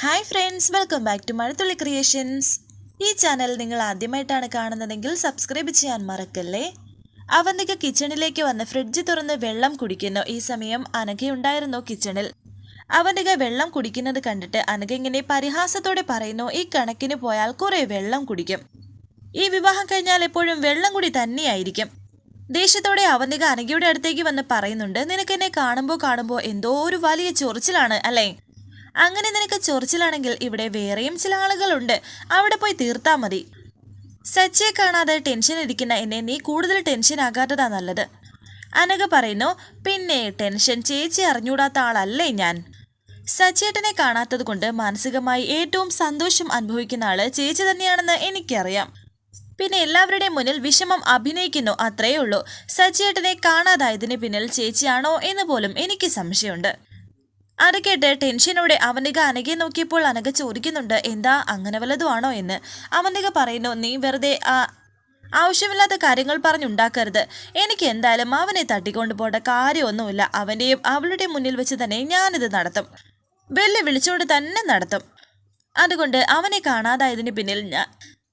Hi friends welcome back to Mazhathulli creations ഈ channel നിങ്ങൾ ആദ്യമായിട്ടാണ് കാണുന്നതെങ്കിൽ സബ്സ്ക്രൈബ് ചെയ്യാൻ മറക്കല്ലേ? അവന്തിക കിച്ചണിലേക്ക് വന്ന് ഫ്രിഡ്ജ് തുറന്ന് വെള്ളം കുടിക്കുന്നു ഈ സമയം അനഘയുണ്ടായിരുന്നു കിച്ചണിൽ അവന്തിക വെള്ളം കുടിക്കുന്നത് കണ്ടിട്ട് അനഘ ഇങ്ങനെ പരിഹാസത്തോടെ പറയുന്നു ഈ കണക്കിന് പോയാൽ കുറേ വെള്ളം കുടിക്കും. ഈ വിവാഹം കഴിഞ്ഞാൽ എപ്പോഴും വെള്ളം കൂടി തന്നെയായിരിക്കും. ദേഷ്യത്തോടെ അവന്തിക അനഘയുടെ അടുത്തേക്ക് വന്ന് പറയുന്നുണ്ട് നിനക്കെന്നെ കാണുമ്പോൾ കാണുമ്പോൾ എന്തോ ഒരു വലിയ ചൊറിച്ചിലാണ് അല്ലേ? അങ്ങനെ നിനക്ക് ചൊറിച്ചിലാണെങ്കിൽ ഇവിടെ വേറെയും ചില ആളുകളുണ്ട്. അവിടെ പോയി തീർത്താ മതി. സച്ചിയെ കാണാതെ ടെൻഷൻ ഇരിക്കുന്ന എന്നെ നീ കൂടുതൽ ടെൻഷൻ ആകാത്തതാ നല്ലത്. അനഘ പറയുന്നു പിന്നെ ടെൻഷൻ ചേച്ചി അറിഞ്ഞൂടാത്ത ആളല്ലേ ഞാൻ. സച്ചേട്ടനെ കാണാത്തത് കൊണ്ട് മാനസികമായി ഏറ്റവും സന്തോഷം അനുഭവിക്കുന്ന ആൾ ചേച്ചി തന്നെയാണെന്ന് എനിക്കറിയാം. പിന്നെ എല്ലാവരുടെയും മുന്നിൽ വിഷമം അഭിനയിക്കുന്നു അത്രയേ ഉള്ളൂ. സച്ചേട്ടനെ കാണാതായതിന് പിന്നിൽ ചേച്ചിയാണോ എന്ന് പോലും എനിക്ക് സംശയമുണ്ട്. അത് കേട്ട് ടെൻഷനോടെ അവനിക അനഘയെ നോക്കിയപ്പോൾ അനഘ ചോദിക്കുന്നുണ്ട് എന്താ അങ്ങനെ വല്ലതുമാണോ എന്ന്. അവനിക പറയുന്നു നീ വെറുതെ ആ ആവശ്യമില്ലാത്ത കാര്യങ്ങൾ പറഞ്ഞുണ്ടാക്കരുത്. എനിക്ക് എന്തായാലും അവനെ തട്ടിക്കൊണ്ട് പോകേണ്ട കാര്യമൊന്നുമില്ല. അവന്റെയും അവളുടെ മുന്നിൽ വെച്ച് തന്നെ ഞാനിത് നടത്തും. വെല്ലു വിളിച്ചുകൊണ്ട് തന്നെ നടത്തും. അതുകൊണ്ട് അവനെ കാണാതായതിന് പിന്നിൽ ഞാൻ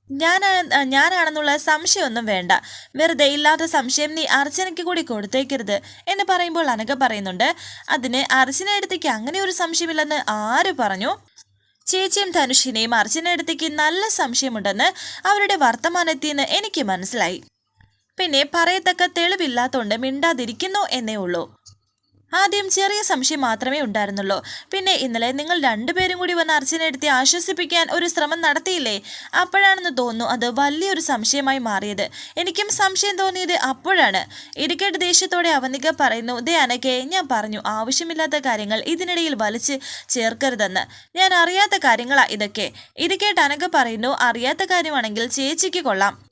ഞാനാണ് ഞാനാണെന്നുള്ള സംശയമൊന്നും വേണ്ട. വെറുതെ ഇല്ലാത്ത സംശയം നീ അർച്ചനയ്ക്ക് കൂടി കൊടുത്തേക്കരുത് എന്ന് പറയുമ്പോൾ അനക പറയുന്നുണ്ട്. അതിന് അർച്ചന അടുത്തേക്ക് അങ്ങനെ ഒരു സംശയമില്ലെന്ന് ആര് പറഞ്ഞു? ചേച്ചിയും ധനുഷിനെയും അർച്ചന അടുത്തേക്ക് നല്ല സംശയമുണ്ടെന്ന് അവരുടെ വർത്തമാനത്തിൽ നിന്ന് എനിക്ക് മനസ്സിലായി. പിന്നെ പറയത്തക്ക തെളിവില്ലാത്തോണ്ട് മിണ്ടാതിരിക്കുന്നു എന്നേ ഉള്ളൂ. ആദ്യം ചെറിയ സംശയം മാത്രമേ ഉണ്ടായിരുന്നുള്ളൂ. പിന്നെ ഇന്നലെ നിങ്ങൾ രണ്ടുപേരും കൂടി വന്ന് അർച്ചനെ എടുത്തി ആശ്വസിപ്പിക്കാൻ ഒരു ശ്രമം നടത്തിയില്ലേ? അപ്പോഴാണെന്ന് തോന്നുന്നു അത് വലിയൊരു സംശയമായി മാറിയത്. എനിക്കും സംശയം തോന്നിയത് അപ്പോഴാണ്. ഇരിക്കേട്ട് ദേഷ്യത്തോടെ അവനിക പറയുന്നു ദേ അനക്കെ ഞാൻ പറഞ്ഞു ആവശ്യമില്ലാത്ത കാര്യങ്ങൾ ഇതിനിടയിൽ വലിച്ച് ചേർക്കരുതെന്ന്. ഞാൻ അറിയാത്ത കാര്യങ്ങളാ ഇതൊക്കെ. ഇരിക്കേട്ട് അനക പറയുന്നു അറിയാത്ത കാര്യമാണെങ്കിൽ ചേച്ചിക്ക് കൊള്ളാം.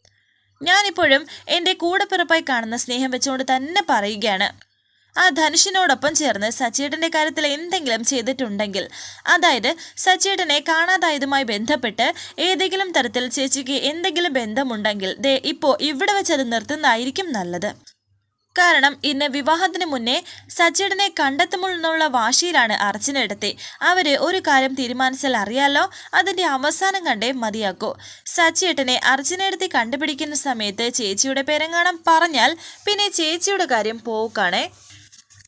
ഞാനിപ്പോഴും എന്റെ കൂടെപ്പിറപ്പായി കാണുന്ന സ്നേഹം വെച്ചുകൊണ്ട് തന്നെ പറയുകയാണ്. ആ ധനുഷിനോടൊപ്പം ചേർന്ന് സച്ചേട്ടന്റെ കാര്യത്തിൽ എന്തെങ്കിലും ചെയ്തിട്ടുണ്ടെങ്കിൽ അതായത് സച്ചേട്ടനെ കാണാതായതുമായി ബന്ധപ്പെട്ട് ഏതെങ്കിലും തരത്തിൽ ചേച്ചിക്ക് എന്തെങ്കിലും ബന്ധമുണ്ടെങ്കിൽ ദേ ഇപ്പോൾ ഇവിടെ വെച്ച് അത് നിർത്തുന്നതായിരിക്കും നല്ലത്. കാരണം ഇന്ന് വിവാഹത്തിന് മുന്നേ സച്ചേടനെ കണ്ടെത്തുമെന്നുള്ള വാശിയിലാണ് അർച്ചന എടുത്തി. അവർ ഒരു കാര്യം തീരുമാനിച്ചാൽ അറിയാലോ അതിന്റെ അവസാനം കണ്ടേ മതിയാക്കൂ. സച്ചേട്ടനെ അർച്ചന എടുത്തി കണ്ടുപിടിക്കുന്ന സമയത്ത് ചേച്ചിയുടെ പേരെങ്ങാണം പറഞ്ഞാൽ പിന്നെ ചേച്ചിയുടെ കാര്യം പോക്കാണേ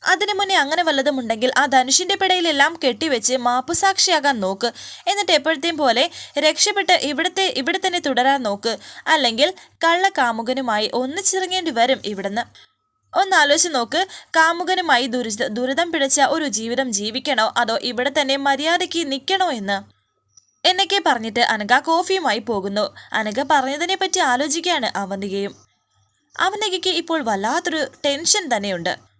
അതിനു മുന്നേ അങ്ങനെ വല്ലതും ഉണ്ടെങ്കിൽ ആ ധനുഷിന്റെ പിടയിലെല്ലാം കെട്ടിവെച്ച് മാപ്പുസാക്ഷിയാകാൻ നോക്ക്. എന്നിട്ട് എപ്പോഴത്തെയും പോലെ രക്ഷപ്പെട്ട് ഇവിടുത്തെ ഇവിടെ തന്നെ തുടരാൻ നോക്ക്. അല്ലെങ്കിൽ കള്ള കാമുകനുമായി ഒന്നിച്ചിറങ്ങേണ്ടി വരും ഇവിടുന്ന്. ഒന്നാലോചിച്ച് നോക്ക് കാമുകനുമായി ദുരിത ദുരിതം പിടിച്ച ഒരു ജീവിതം ജീവിക്കണോ? അതോ ഇവിടെ തന്നെ മര്യാദയ്ക്ക് നിൽക്കണോ എന്ന്? എന്നൊക്കെ പറഞ്ഞിട്ട് അനഘ കോഫിയുമായി പോകുന്നു. അനഘ പറഞ്ഞതിനെ പറ്റി ആലോചിക്കുകയാണ് അവന്തികയും. അവന്തികയ്ക്ക് ഇപ്പോൾ വല്ലാത്തൊരു ടെൻഷൻ തന്നെയുണ്ട്.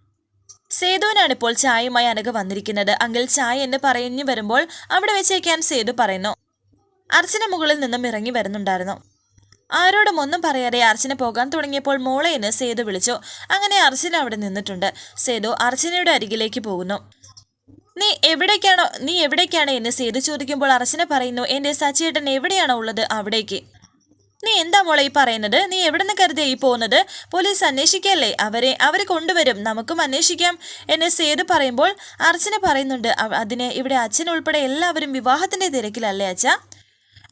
സേതുവിനാണ് ഇപ്പോൾ ചായയുമായി അനഘ വന്നിരിക്കുന്നത്. അങ്കിൾ ചായ എന്ന് പറഞ്ഞു വരുമ്പോൾ അവിടെ വെച്ചേക്കാൻ സേതു പറയുന്നു. അർച്ചന മുകളിൽ നിന്നും ഇറങ്ങി വരുന്നുണ്ടായിരുന്നു. ആരോടും ഒന്നും പറയാതെ അർച്ചന പോകാൻ തുടങ്ങിയപ്പോൾ മോളെ സേതു വിളിച്ചു. അങ്ങനെ അർച്ചന അവിടെ നിന്നിട്ടുണ്ട്. സേതു അർച്ചനയുടെ അരികിലേക്ക് പോകുന്നു. നീ എവിടേക്കാണോ നീ എവിടേക്കാണ്? എന്ന് സേതു ചോദിക്കുമ്പോൾ അർച്ചന പറയുന്നു എന്റെ സച്ചിയേട്ടൻ എവിടെയാണോ ഉള്ളത് അവിടേക്ക്. നീ എന്താ മോളെ ഈ പറയുന്നത്? നീ എവിടെ നിന്ന് കരുതി ഈ പോകുന്നത്? പോലീസ് അന്വേഷിക്കല്ലേ? അവരെ അവരെ കൊണ്ടുവരും. നമുക്കും അന്വേഷിക്കാം. എന്ന് സേതു പറയുമ്പോൾ അർച്ചന പറയുന്നുണ്ട് "അവ- അതിന് ഇവിടെ അച്ഛൻ ഉൾപ്പെടെ എല്ലാവരും വിവാഹത്തിന്റെ തിരക്കിലല്ലേ അച്ഛ?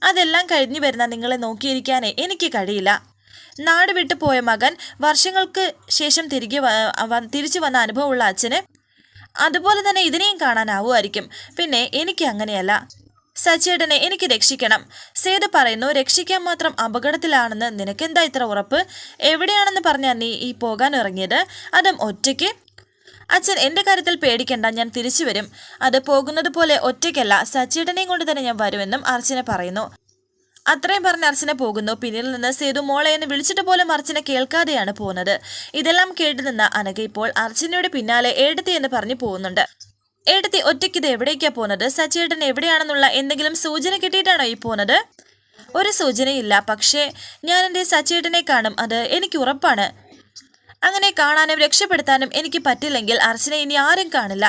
അതെല്ലാം കഴിഞ്ഞു വരുന്ന നിങ്ങളെ നോക്കിയിരിക്കാനേ എനിക്ക് കഴിയില്ല. നാട് വിട്ടു പോയ മകൻ വർഷങ്ങൾക്ക് ശേഷം തിരികെ തിരിച്ചു വന്ന അനുഭവമുള്ള അച്ഛന് അതുപോലെ തന്നെ ഇതിനെയും കാണാനാവുമായിരിക്കും. പിന്നെ എനിക്ക് അങ്ങനെയല്ല. സച്ചേട്ടനെ എനിക്ക് രക്ഷിക്കണം. സേതു പറയുന്നു രക്ഷിക്കാൻ മാത്രം അപകടത്തിലാണെന്ന് നിനക്കെന്താ ഇത്ര ഉറപ്പ്? എവിടെയാണെന്ന് പറഞ്ഞാൽ നീ ഈ പോകാൻ ഇറങ്ങിയത്? അതും ഒറ്റയ്ക്ക്? അച്ഛൻ എന്റെ കാര്യത്തിൽ പേടിക്കണ്ട ഞാൻ തിരിച്ചു വരും. അത് പോകുന്നത് പോലെ ഒറ്റയ്ക്കല്ല. സച്ചേട്ടനെയും കൊണ്ട് തന്നെ ഞാൻ വരുമെന്നും അർച്ചന പറയുന്നു. അത്രയും പറഞ്ഞ് അർച്ചന പോകുന്നു. പിന്നിൽ നിന്ന് സേതു മോളെ എന്ന് വിളിച്ചിട്ട് പോലും അർച്ചന കേൾക്കാതെയാണ് പോകുന്നത്. ഇതെല്ലാം കേട്ടു നിന്ന അനഘ ഇപ്പോൾ അർച്ചനയുടെ പിന്നാലെ ഏടത്തി എന്ന് പറഞ്ഞു പോകുന്നുണ്ട്. ഏടത്തി ഒറ്റയ്ക്ക് ഇത് എവിടേക്കാ പോകുന്നത് സച്ചേട്ടൻ എവിടെയാണെന്നുള്ള എന്തെങ്കിലും സൂചന കിട്ടിയിട്ടാണോ ഈ പോകുന്നത് ഒരു സൂചനയില്ല. പക്ഷേ ഞാൻ എന്റെ സച്ചേട്ടനെ കാണും. അത് എനിക്ക് ഉറപ്പാണ്. അങ്ങനെ കാണാനും രക്ഷപ്പെടുത്താനും എനിക്ക് പറ്റില്ലെങ്കിൽ അർച്ചന ഇനി ആരും കാണില്ല.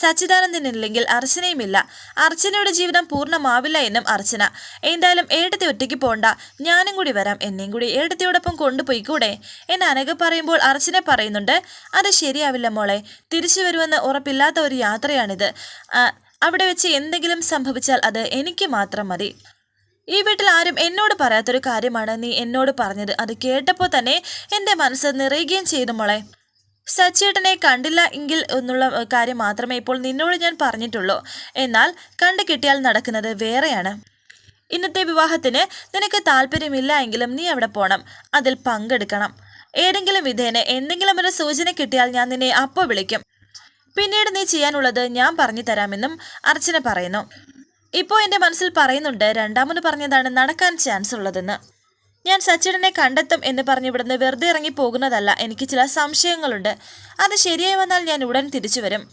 സച്ചിദാനന്ദനില്ലെങ്കിൽ അർച്ചനയുമില്ല. അർച്ചനയുടെ ജീവിതം പൂർണമാവില്ല എന്നും അർച്ചന. എന്തായാലും ഏട്ടത്തെ ഒറ്റയ്ക്ക് പോണ്ട. ഞാനും കൂടി വരാം. എന്നെയും കൂടി ഏട്ടത്തിയോടൊപ്പം കൊണ്ടുപോയിക്കൂടെ? എന്ന് അനഘ പറയുമ്പോൾ അർച്ചന പറയുന്നുണ്ട്. അത് ശരിയാവില്ല മോളെ. തിരിച്ചു വരുമെന്ന് ഉറപ്പില്ലാത്ത ഒരു യാത്രയാണിത്. അവിടെ വെച്ച് എന്തെങ്കിലും സംഭവിച്ചാൽ അത് എനിക്ക് മാത്രം മതി. ഈ വീട്ടിൽ ആരും എന്നോട് പറയാത്തൊരു കാര്യമാണ് നീ എന്നോട് പറഞ്ഞത്. അത് കേട്ടപ്പോൾ തന്നെ എന്റെ മനസ്സ് നിറയുകയും ചെയ്തു മോളെ. സച്ചേട്ടനെ കണ്ടില്ല എങ്കിൽ എന്നുള്ള കാര്യം മാത്രമേ ഇപ്പോൾ നിന്നോട് ഞാൻ പറഞ്ഞിട്ടുള്ളൂ. എന്നാൽ കണ്ടു കിട്ടിയാൽ നടക്കുന്നത് വേറെയാണ്. ഇന്നത്തെ വിവാഹത്തിന് നിനക്ക് താല്പര്യമില്ല എങ്കിലും നീ അവിടെ പോകണം അതിൽ പങ്കെടുക്കണം. ഏതെങ്കിലും വിധേന എന്തെങ്കിലും ഒരു സൂചന കിട്ടിയാൽ ഞാൻ നിന്നെ അപ്പോൾ വിളിക്കും. പിന്നീട് നീ ചെയ്യാനുള്ളത് ഞാൻ പറഞ്ഞു തരാമെന്നും അർച്ചന പറയുന്നു. ഇപ്പോൾ എന്റെ മനസ്സിൽ പറയുന്നുണ്ട് രണ്ടാമത് പറഞ്ഞതാണ് നടക്കാൻ ചാൻസ് ഉള്ളതെന്ന്. ഞാൻ സച്ചിടനെ കണ്ടെത്തും എന്ന് പറഞ്ഞ് ഇവിടുന്ന് വെറുതെ ഇറങ്ങി പോകുന്നതല്ല എനിക്ക് ചില സംശയങ്ങളുണ്ട്. അത് ശരിയായി വന്നാൽ ഞാൻ ഉടൻ തിരിച്ചു വരും.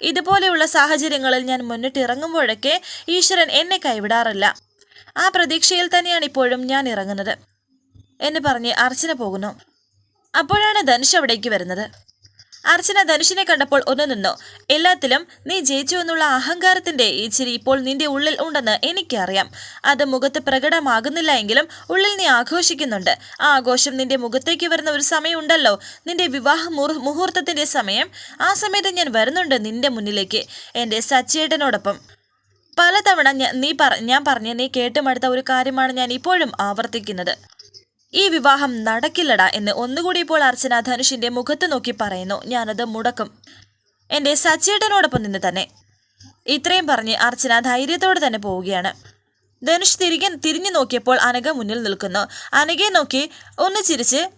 ഇതുപോലെയുള്ള സാഹചര്യങ്ങളിൽ ഞാൻ മുന്നിട്ട് ഇറങ്ങുമ്പോഴൊക്കെ ഈശ്വരൻ എന്നെ കൈവിടാറില്ല. ആ പ്രതീക്ഷയിൽ തന്നെയാണ് ഇപ്പോഴും ഞാൻ ഇറങ്ങുന്നത് എന്ന് പറഞ്ഞ് അർച്ചന പോകുന്നു. അപ്പോഴാണ് ധനുഷ് അവിടേക്ക് വരുന്നത്. അർച്ചന ധനുഷിനെ കണ്ടപ്പോൾ ഒന്ന് നിന്നു. എല്ലാത്തിലും നീ ജയിച്ചു എന്നുള്ള അഹങ്കാരത്തിന്റെ ഈ ചിരി ഇപ്പോൾ നിന്റെ ഉള്ളിൽ ഉണ്ടെന്ന് എനിക്കറിയാം. അത് മുഖത്ത് പ്രകടമാകുന്നില്ല എങ്കിലും ഉള്ളിൽ നീ ആഘോഷിക്കുന്നുണ്ട്. ആ ആഘോഷം നിന്റെ മുഖത്തേക്ക് വരുന്ന ഒരു സമയമുണ്ടല്ലോ. നിന്റെ വിവാഹ മുഹൂർത്തത്തിന്റെ സമയം. ആ സമയത്ത് ഞാൻ വരുന്നുണ്ട് നിന്റെ മുന്നിലേക്ക്. എന്റെ സച്ചേട്ടനോടൊപ്പം. പലതവണ നീ പറ ഞാൻ പറഞ്ഞ നീ കേട്ടുമടുത്ത ഒരു കാര്യമാണ് ഞാൻ ഇപ്പോഴും ആവർത്തിക്കുന്നത്. ഈ വിവാഹം നടക്കില്ലടാ എന്ന് ഒന്നുകൂടി ഇപ്പോൾ അർച്ചന ധനുഷിന്റെ മുഖത്ത് നോക്കി പറയുന്നു. ഞാനത് മുടക്കും. എന്റെ സച്ചേട്ടനോടൊപ്പം നിന്ന് തന്നെ. ഇത്രയും പറഞ്ഞ് അർച്ചന ധൈര്യത്തോടെ തന്നെ പോവുകയാണ്. ധനുഷ് തിരികെ തിരിഞ്ഞു നോക്കിയപ്പോൾ അനഘ മുന്നിൽ നിൽക്കുന്നു. അനഘയെ നോക്കി ഒന്ന് ചിരിച്ച്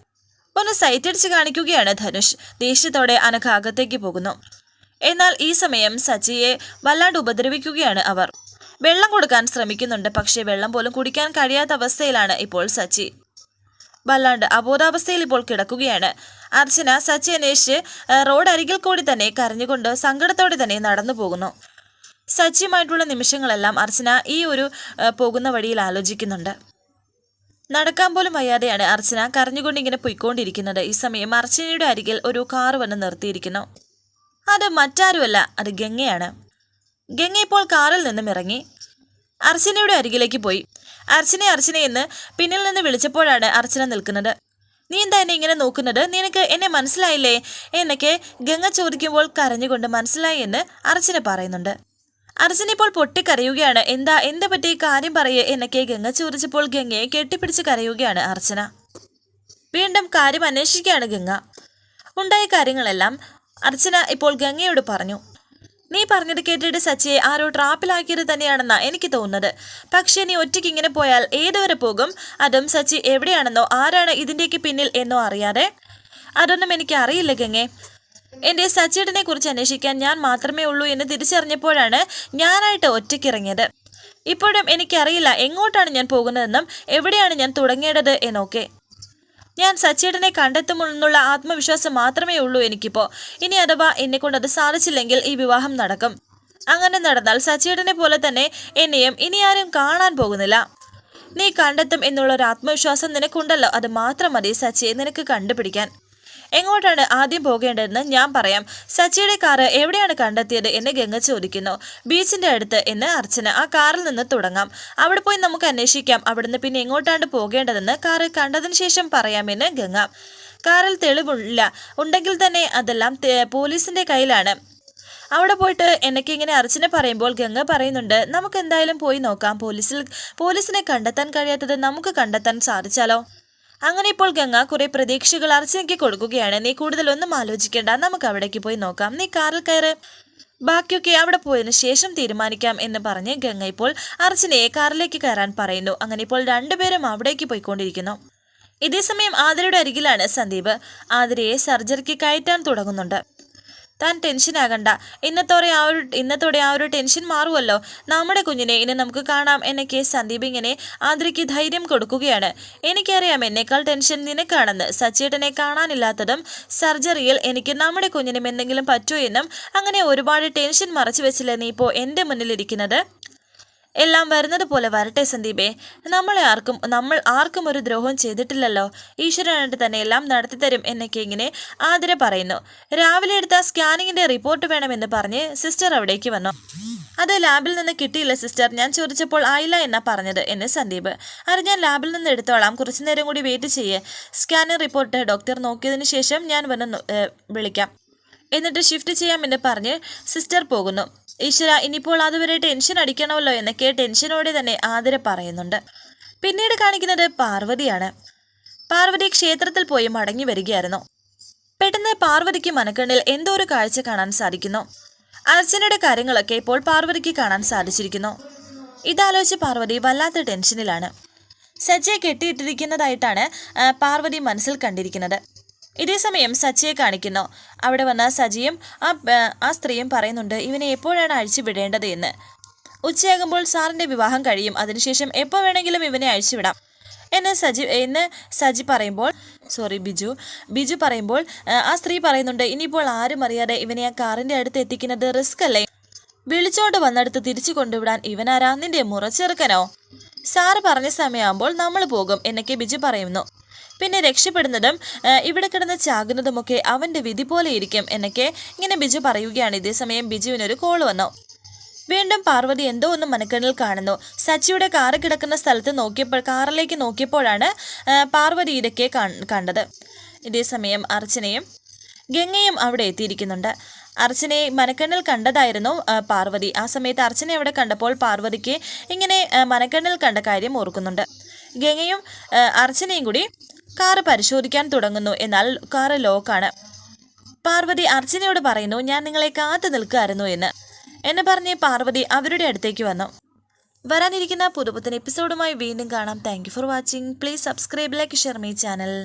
ഒന്ന് സൈറ്റടിച്ച് കാണിക്കുകയാണ് ധനുഷ്. ദേഷ്യത്തോടെ അനഘ അകത്തേക്ക് പോകുന്നു. എന്നാൽ ഈ സമയം സച്ചിയെ വല്ലാണ്ട് ഉപദ്രവിക്കുകയാണ് അവർ. വെള്ളം കൊടുക്കാൻ ശ്രമിക്കുന്നുണ്ട്. പക്ഷേ വെള്ളം പോലും കുടിക്കാൻ കഴിയാത്ത അവസ്ഥയിലാണ് ഇപ്പോൾ സച്ചി. വല്ലാണ്ട് അബോധാവസ്ഥയിൽ ഇപ്പോൾ കിടക്കുകയാണ്. അർച്ചന സച്ചി അന്വേഷിച്ച് റോഡ് അരികിൽ കൂടി തന്നെ കരഞ്ഞുകൊണ്ട് സങ്കടത്തോടെ തന്നെ നടന്നു പോകുന്നു. സച്ചിയുമായിട്ടുള്ള നിമിഷങ്ങളെല്ലാം അർച്ചന ഈ ഒരു പോകുന്ന വഴിയിൽ ആലോചിക്കുന്നുണ്ട്. നടക്കാൻ പോലും വയ്യാതെയാണ് അർച്ചന കരഞ്ഞുകൊണ്ട് ഇങ്ങനെ പൊയ്ക്കൊണ്ടിരിക്കുന്നത്. ഈ സമയം അർച്ചനയുടെ അരികിൽ ഒരു കാർ വന്ന് നിർത്തിയിരിക്കുന്നു. അത് മറ്റാരുമല്ല അത് ഗംഗയാണ്. ഗംഗ ഇപ്പോൾ കാറിൽ നിന്നും ഇറങ്ങി. അർച്ചനയുടെ അരികിലേക്ക് പോയി. അർച്ചനെ അർച്ചന എന്ന് പിന്നിൽ നിന്ന് വിളിച്ചപ്പോഴാണ് അർച്ചന നിൽക്കുന്നത്. നീ എന്താ എന്നെ ഇങ്ങനെ നോക്കുന്നത്? നിനക്ക് എന്നെ മനസ്സിലായില്ലേ? എന്നൊക്കെ ഗംഗ ചോദിക്കുമ്പോൾ കരഞ്ഞുകൊണ്ട് മനസ്സിലായി എന്ന് അർച്ചന പറയുന്നുണ്ട്. അർച്ചന ഇപ്പോൾ പൊട്ടിക്കരയുകയാണ്. എന്താ എന്താ പറ്റി? കാര്യം പറയേ എന്നൊക്കെ ഗംഗ ചോദിച്ചപ്പോൾ ഗംഗയെ കെട്ടിപ്പിടിച്ച് കരയുകയാണ് അർച്ചന. വീണ്ടും കാര്യം അന്വേഷിക്കുകയാണ് ഗംഗ. ഉണ്ടായ കാര്യങ്ങളെല്ലാം അർച്ചന ഇപ്പോൾ ഗംഗയോട് പറഞ്ഞു. നീ പറഞ്ഞത് കേട്ടിട്ട് സച്ചിയെ ആരോ ട്രാപ്പിലാക്കിയത് തന്നെയാണെന്നാ എനിക്ക് തോന്നുന്നത്. പക്ഷേ നീ ഒറ്റയ്ക്ക് ഇങ്ങനെ പോയാൽ ഏതുവരെ പോകും? അതും സച്ചി എവിടെയാണെന്നോ ആരാണ് ഇതിന്റെയൊക്കെ പിന്നിൽ എന്നോ അറിയാതെ? അതൊന്നും എനിക്ക് അറിയില്ല ഗംഗേ. എന്റെ സച്ചിയുടെ കുറിച്ച് അന്വേഷിക്കാൻ ഞാൻ മാത്രമേ ഉള്ളൂ എന്ന് തിരിച്ചറിഞ്ഞപ്പോഴാണ് ഞാനായിട്ട് ഒറ്റയ്ക്ക് ഇറങ്ങിയത്. ഇപ്പോഴും എനിക്കറിയില്ല എങ്ങോട്ടാണ് ഞാൻ പോകുന്നതെന്നും എവിടെയാണ് ഞാൻ തുടങ്ങേണ്ടത് എന്നൊക്കെ. ഞാൻ സച്ചേട്ടനെ കണ്ടെത്തുമെന്നുള്ള ആത്മവിശ്വാസം മാത്രമേ ഉള്ളൂ എനിക്കിപ്പോൾ ഇനി അഥവാ എന്നെക്കൊണ്ട് അത് സാധിച്ചില്ലെങ്കിൽ ഈ വിവാഹം നടക്കും. അങ്ങനെ നടന്നാൽ സച്ചേട്ടനെ പോലെ തന്നെ എന്നെയും ഇനി ആരും കാണാൻ പോകുന്നില്ല. നീ കണ്ടെത്തും എന്നുള്ള ഒരു ആത്മവിശ്വാസം നിനക്കുണ്ടല്ലോ. അത് മാത്രം മതി സച്ചിയെ നിനക്ക് കണ്ടുപിടിക്കാൻ. എങ്ങോട്ടാണ് ആദ്യം പോകേണ്ടതെന്ന് ഞാൻ പറയാം. സച്ചിയുടെ കാറ് എവിടെയാണ് കണ്ടെത്തിയത് എന്ന് ഗംഗ ചോദിക്കുന്നു. ബീച്ചിന്റെ അടുത്ത് എന്ന് അർച്ചന ആ കാറിൽ നിന്ന് തുടങ്ങാം. അവിടെ പോയി നമുക്ക് അന്വേഷിക്കാം. അവിടുന്ന് പിന്നെ എങ്ങോട്ടാണ് പോകേണ്ടതെന്ന് കാറ് കണ്ടതിന് ശേഷം പറയാമെന്ന് ഗംഗ. കാറിൽ തെളിവില്ല ഉണ്ടെങ്കിൽ തന്നെ അതെല്ലാം പോലീസിന്റെ കയ്യിലാണ്. അവിടെ പോയിട്ട് എനിക്ക് ഇങ്ങനെ അർച്ചന പറയുമ്പോൾ ഗംഗ പറയുന്നുണ്ട് നമുക്ക് എന്തായാലും പോയി നോക്കാം. പോലീസിൽ പോലീസിനെ കണ്ടെത്താൻ കഴിയാത്തത് നമുക്ക് കണ്ടെത്താൻ സാധിച്ചാലോ? അങ്ങനെ ഇപ്പോൾ ഗംഗ കുറെ പ്രതീക്ഷകൾ അർച്ചനയ്ക്ക് കൊടുക്കുകയാണ്. നീ കൂടുതലൊന്നും ആലോചിക്കേണ്ട. നമുക്ക് അവിടേക്ക് പോയി നോക്കാം. നീ കാറിൽ കയറ്. ബാക്കിയൊക്കെ അവിടെ പോയതിന് ശേഷം തീരുമാനിക്കാം എന്ന് പറഞ്ഞ് ഗംഗ ഇപ്പോൾ അർച്ചനയെ കാറിലേക്ക് കയറാൻ പറയുന്നു. അങ്ങനെ ഇപ്പോൾ രണ്ടുപേരും അവിടേക്ക് പോയിക്കൊണ്ടിരിക്കുന്നു. ഇതേസമയം ആതിരയുടെ അരികിലാണ് സന്ദീപ്. ആതിരയെ സർജറിക്ക് കയറ്റാൻ തുടങ്ങുന്നുണ്ട്. താൻ ടെൻഷൻ ആകണ്ട. ഇന്നത്തോടെ ആ ഒരു ഇന്നത്തോടെ ആ ഒരു ടെൻഷൻ മാറുമല്ലോ നമ്മുടെ കുഞ്ഞിനെ ഇനി നമുക്ക് കാണാം. എന്നൊക്കെ സന്ദീപ് ഇങ്ങനെ ആന്ധ്രയ്ക്ക് ധൈര്യം കൊടുക്കുകയാണ്. എനിക്കറിയാം എന്നേക്കാൾ ടെൻഷൻ നിനക്കാണെന്ന്. സച്ചേട്ടനെ കാണാനില്ലാത്തതും സർജറിയിൽ എനിക്ക് നമ്മുടെ കുഞ്ഞിനും എന്തെങ്കിലും പറ്റുമോ എന്നും അങ്ങനെ ഒരുപാട് ടെൻഷൻ മറച്ചു വെച്ചില്ലേ നീ ഇപ്പോൾ എന്റെ മുന്നിലിരിക്കുന്നത്? എല്ലാം വരുന്നത് പോലെ വരട്ടെ സന്ദീപേ. നമ്മളെ ആർക്കും നമ്മൾ ആർക്കും ഒരു ദ്രോഹം ചെയ്തിട്ടില്ലല്ലോ. ഈശ്വരനായിട്ട് തന്നെ എല്ലാം നടത്തിത്തരും എന്നൊക്കെ ഇങ്ങനെ ആതിര പറയുന്നു. രാവിലെ എടുത്ത സ്കാനിങ്ങിന്റെ റിപ്പോർട്ട് വേണമെന്ന് പറഞ്ഞ് സിസ്റ്റർ അവിടേക്ക് വന്നു. അത് ലാബിൽ നിന്ന് കിട്ടിയില്ല സിസ്റ്റർ. ഞാൻ ചോദിച്ചപ്പോൾ ആയില്ല എന്നാ പറഞ്ഞത് എന്ന് സന്ദീപ്. അത് ഞാൻ ലാബിൽ നിന്ന് എടുത്തോളാം. കുറച്ചു നേരം കൂടി വെയിറ്റ് ചെയ്യേ. സ്കാനിങ് റിപ്പോർട്ട് ഡോക്ടർ നോക്കിയതിന് ശേഷം ഞാൻ വന്ന് വിളിക്കാം. എന്നിട്ട് ഷിഫ്റ്റ് ചെയ്യാമെന്ന് പറഞ്ഞ് സിസ്റ്റർ പോകുന്നു. ഈശ്വര ഇനിയിപ്പോൾ അതുവരെ ടെൻഷൻ അടിക്കണമല്ലോ എന്നൊക്കെ ടെൻഷനോടെ തന്നെ ആതിര പറയുന്നുണ്ട്. പിന്നീട് കാണിക്കുന്നത് പാർവതിയാണ്. പാർവതി ക്ഷേത്രത്തിൽ പോയി മടങ്ങി വരികയായിരുന്നു. പെട്ടെന്ന് പാർവതിക്ക് മനക്കണ്ണിൽ എന്തോ ഒരു കാഴ്ച കാണാൻ സാധിക്കുന്നു. അർച്ചനയുടെ കാര്യങ്ങളൊക്കെ ഇപ്പോൾ പാർവതിക്ക് കാണാൻ സാധിച്ചിരിക്കുന്നു. ഇതാലോചിച്ച് പാർവതി വല്ലാത്ത ടെൻഷനിലാണ് സജ്ജയെ കെട്ടിയിട്ടിരിക്കുന്നതായിട്ടാണ് പാർവതി മനസ്സിൽ കണ്ടിരിക്കുന്നത്. ഇതേസമയം സച്ചിയെ കാണിക്കുന്നു. അവിടെ വന്ന സജിയും ആ ആ, സ്ത്രീയും പറയുന്നുണ്ട് ഇവനെ എപ്പോഴാണ് അഴിച്ചു വിടേണ്ടത് എന്ന്? ഉച്ചയാകുമ്പോൾ സാറിന്റെ വിവാഹം കഴിയും. അതിനുശേഷം എപ്പോൾ വേണമെങ്കിലും ഇവനെ അഴിച്ചുവിടാം എന്ന് സജി എന്ന് സജി പറയുമ്പോൾ സോറി ബിജു. ബിജു പറയുമ്പോൾ ആ, സ്ത്രീ പറയുന്നുണ്ട് ഇനിയിപ്പോൾ ആരും അറിയാതെ ഇവനെ ആ കാറിന്റെ അടുത്ത് എത്തിക്കുന്നത് റിസ്ക് അല്ലേ? വിളിച്ചോണ്ട് വന്നെടുത്ത് തിരിച്ചു കൊണ്ടുവിടാൻ ഇവനാരാ? നിന്റെ മുറച്ചെറുക്കനോ? സാറ് പറഞ്ഞ സമയമാകുമ്പോൾ നമ്മൾ പോകും എന്നൊക്കെ ബിജു പറയുന്നു. പിന്നെ രക്ഷപ്പെടുന്നതും ഇവിടെ കിടന്ന് ചാകുന്നതുമൊക്കെ അവന്റെ വിധി പോലെ ഇരിക്കും എന്നൊക്കെ ഇങ്ങനെ ബിജു പറയുകയാണ്. ഇതേസമയം ബിജുവിനൊരു കോൾ വന്നു. വീണ്ടും പാർവതി എന്തോ ഒന്ന് മനക്കണ്ണിൽ കാണുന്നു. സച്ചിയുടെ കാറ് കിടക്കുന്ന സ്ഥലത്ത് നോക്കിയപ്പോൾ കാറിലേക്ക് നോക്കിയപ്പോഴാണ് പാർവതി ഇതൊക്കെ കണ്ടത്. ഇതേസമയം അർച്ചനയും ഗംഗയും അവിടെ എത്തിയിരിക്കുന്നുണ്ട്. അർച്ചനയെ മനക്കണ്ണിൽ കണ്ടതായിരുന്നു പാർവതി. ആ സമയത്ത് അർച്ചന അവിടെ കണ്ടപ്പോൾ പാർവതിക്ക് ഇങ്ങനെ മനക്കണ്ണിൽ കണ്ട കാര്യം ഓർക്കുന്നുണ്ട്. ഗംഗയും അർച്ചനയും കൂടി കാറ് പരിശോധിക്കാൻ തുടങ്ങുന്നു. എന്നാൽ കാറ് ലോക്കാണ്. പാർവതി അർച്ചനയോട് പറയുന്നു ഞാൻ നിങ്ങളെ കാത്തു നിൽക്കുമായിരുന്നു എന്ന്. എന്നെ പറഞ്ഞ് പാർവതി അവരുടെ അടുത്തേക്ക് വന്നു. വരാനിരിക്കുന്ന പുതുപുത്തൻ എപ്പിസോഡുമായി വീണ്ടും കാണാം. Thank for watching please subscribe like share my channel